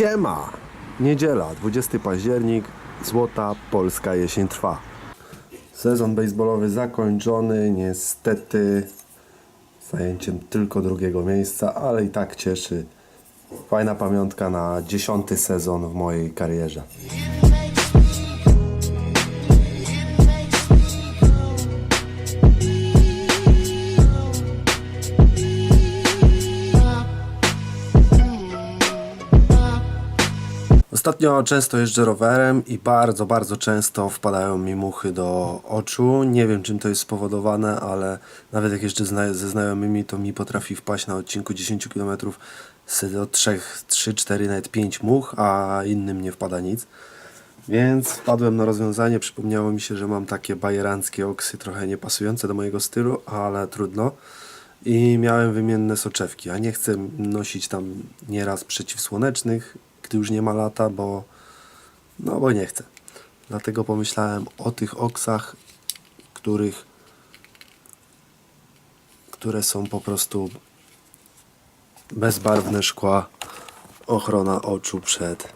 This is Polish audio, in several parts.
Siema! Niedziela, 20 październik, złota polska jesień trwa. Sezon baseballowy zakończony, niestety zajęciem tylko drugiego miejsca, ale i tak cieszy. Fajna pamiątka na dziesiąty sezon w mojej karierze. Ostatnio często jeżdżę rowerem i bardzo, bardzo często wpadają mi muchy do oczu. Nie wiem czym to jest spowodowane, ale nawet jak zna- ze znajomymi, to mi potrafi wpaść na odcinku 10 km do 3, 3, 4, nawet 5 much, a innym nie wpada nic. Więc wpadłem na rozwiązanie, przypomniało mi się, że mam takie bajeranckie oksy, trochę niepasujące do mojego stylu, ale trudno. I miałem wymienne soczewki, a nie chcę nosić tam nieraz przeciwsłonecznych, gdy już nie ma lata, bo no bo nie chcę. Dlatego pomyślałem o tych oksach, których które są po prostu bezbarwne szkła, ochrona oczu przed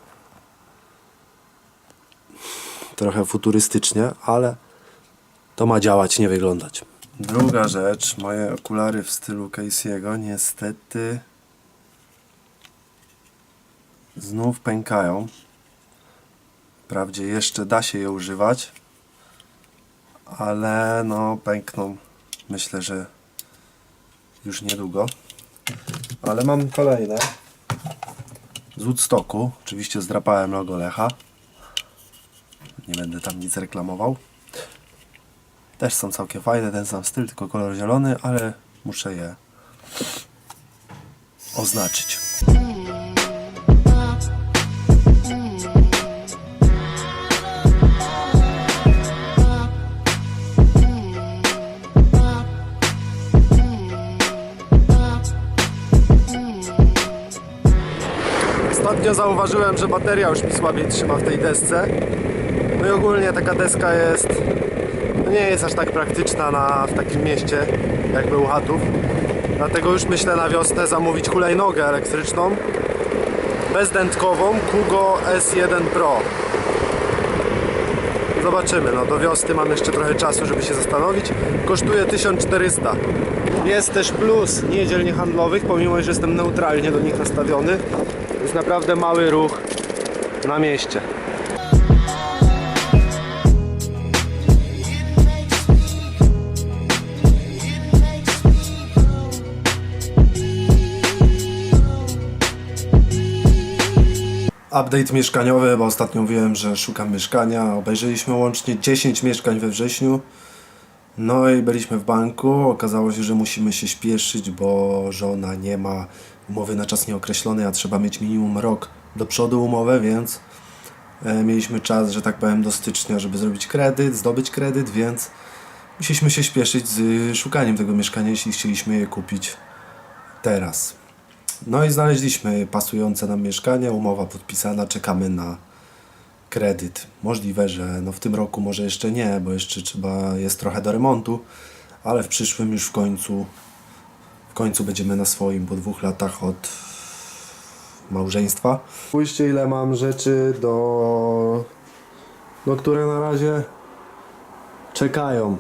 trochę futurystycznie, ale to ma działać, nie wyglądać. Druga rzecz, moje okulary w stylu Casey'ego niestety znów pękają. Wprawdzie jeszcze da się je używać, ale no pękną myślę, że już niedługo. Ale mam kolejne z Woodstocku. Oczywiście zdrapałem logo Lecha. Nie będę tam nic reklamował. Też są całkiem fajne, ten sam styl, tylko kolor zielony, ale muszę je oznaczyć. Ostatnio zauważyłem, że bateria już mi słabiej trzyma w tej desce. No i ogólnie taka deska jest no nie jest aż tak praktyczna na, w takim mieście jak był Chatów. Dlatego już myślę na wiosnę zamówić hulajnogę elektryczną bezdętkową Kugo S1 Pro. Zobaczymy, no do wiosny mam jeszcze trochę czasu, żeby się zastanowić. Kosztuje 1400. Jest też plus niedziel niehandlowych, pomimo że jestem neutralnie do nich nastawiony. Jest naprawdę mały ruch na mieście. Update mieszkaniowy, bo ostatnio mówiłem, że szukam mieszkania. Obejrzeliśmy łącznie 10 mieszkań we wrześniu. No i byliśmy w banku. Okazało się, że musimy się śpieszyć, bo żona nie ma umowy na czas nieokreślony, a trzeba mieć minimum rok do przodu umowę, więc e, mieliśmy czas, że tak powiem, do stycznia, żeby zrobić kredyt, zdobyć kredyt, więc musieliśmy się śpieszyć z y, szukaniem tego mieszkania, jeśli chcieliśmy je kupić teraz. No i znaleźliśmy pasujące nam mieszkanie, umowa podpisana, czekamy na kredyt. Możliwe, że no w tym roku może jeszcze nie, bo jeszcze trzeba jest trochę do remontu, ale w przyszłym już w końcu w końcu będziemy na swoim po dwóch latach od małżeństwa. Spójrzcie ile mam rzeczy do no które na razie czekają.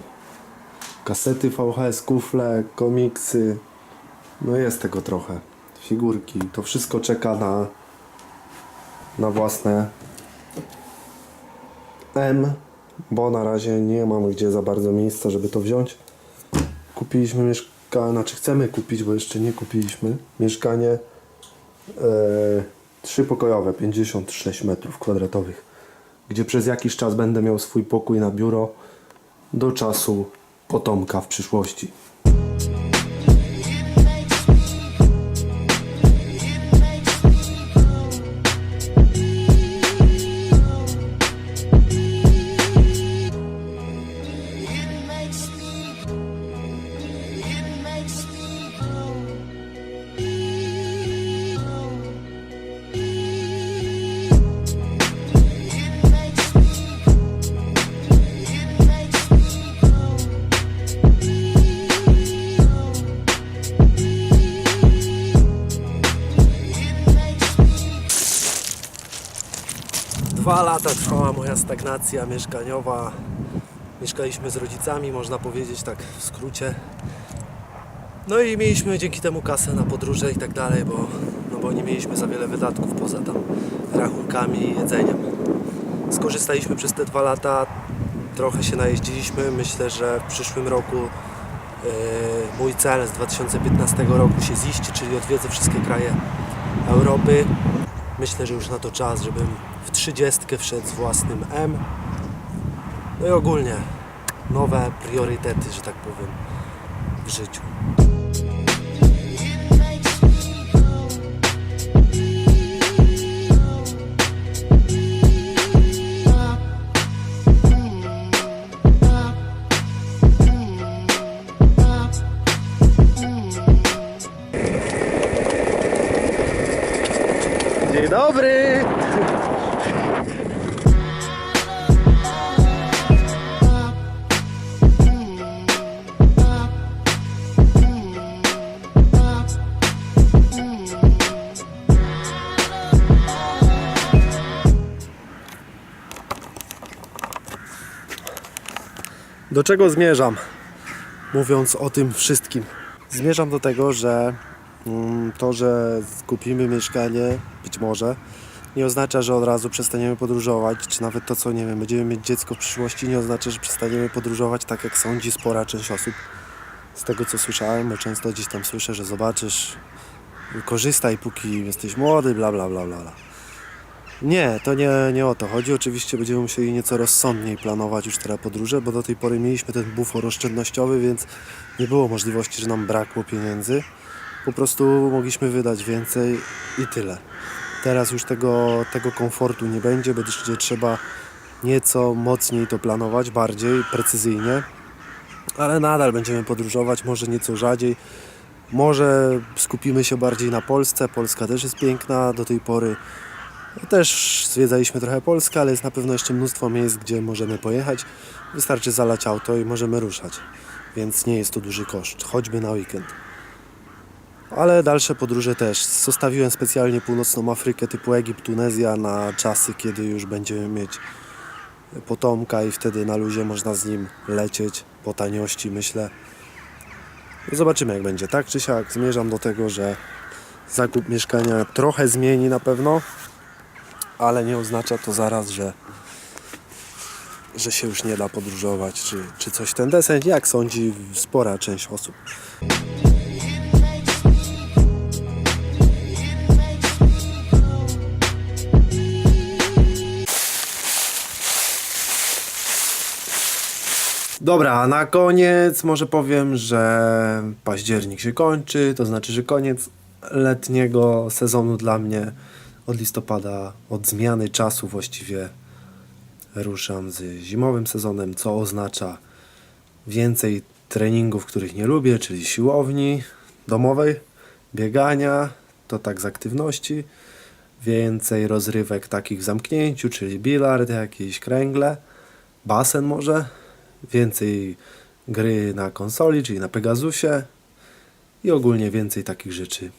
Kasety VHS, kufle, komiksy. No jest tego trochę. Figurki. To wszystko czeka na na własne M, bo na razie nie mam gdzie za bardzo miejsca, żeby to wziąć. Kupiliśmy mieszkanie, znaczy chcemy kupić, bo jeszcze nie kupiliśmy. Mieszkanie e, trzypokojowe, 56 metrów kwadratowych, gdzie przez jakiś czas będę miał swój pokój na biuro do czasu potomka w przyszłości. Dwa lata trwała moja stagnacja mieszkaniowa. Mieszkaliśmy z rodzicami, można powiedzieć tak w skrócie. No i mieliśmy dzięki temu kasę na podróże i tak dalej, bo, no bo nie mieliśmy za wiele wydatków poza tam rachunkami i jedzeniem. Skorzystaliśmy przez te dwa lata, trochę się najeździliśmy. Myślę, że w przyszłym roku yy, mój cel z 2015 roku się ziści, czyli odwiedzę wszystkie kraje Europy. Myślę, że już na to czas, żebym w 30 wszedł z własnym M. No i ogólnie nowe priorytety, że tak powiem, w życiu. Do czego zmierzam, mówiąc o tym wszystkim? Zmierzam do tego, że mm, to, że kupimy mieszkanie, być może, nie oznacza, że od razu przestaniemy podróżować, czy nawet to, co nie wiem, będziemy mieć dziecko w przyszłości, nie oznacza, że przestaniemy podróżować tak, jak sądzi spora część osób. Z tego, co słyszałem, bo często gdzieś tam słyszę, że zobaczysz, korzystaj, póki jesteś młody, bla, bla, bla, bla. Nie, to nie, nie o to chodzi. Oczywiście będziemy musieli nieco rozsądniej planować już teraz podróże, bo do tej pory mieliśmy ten bufor oszczędnościowy, więc nie było możliwości, że nam brakło pieniędzy. Po prostu mogliśmy wydać więcej i tyle. Teraz już tego, tego komfortu nie będzie, będzie trzeba nieco mocniej to planować, bardziej precyzyjnie, ale nadal będziemy podróżować, może nieco rzadziej. Może skupimy się bardziej na Polsce. Polska też jest piękna. Do tej pory też zwiedzaliśmy trochę Polskę, ale jest na pewno jeszcze mnóstwo miejsc, gdzie możemy pojechać. Wystarczy zalać auto i możemy ruszać. Więc nie jest to duży koszt, choćby na weekend. Ale dalsze podróże też. Zostawiłem specjalnie północną Afrykę typu Egipt, Tunezja na czasy, kiedy już będziemy mieć potomka i wtedy na luzie można z nim lecieć po taniości, myślę. No zobaczymy jak będzie. Tak czy siak zmierzam do tego, że zakup mieszkania trochę zmieni na pewno, ale nie oznacza to zaraz, że, że się już nie da podróżować, czy, czy coś ten deseń, jak sądzi spora część osób. Dobra, a na koniec może powiem, że październik się kończy, to znaczy, że koniec letniego sezonu dla mnie od listopada, od zmiany czasu właściwie ruszam z zimowym sezonem, co oznacza więcej treningów, których nie lubię, czyli siłowni domowej, biegania, to tak z aktywności, więcej rozrywek takich w zamknięciu, czyli bilard, jakieś kręgle, basen może, więcej gry na konsoli, czyli na Pegasusie i ogólnie więcej takich rzeczy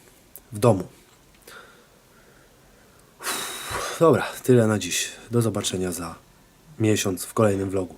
w domu. Dobra, tyle na dziś. Do zobaczenia za miesiąc w kolejnym vlogu.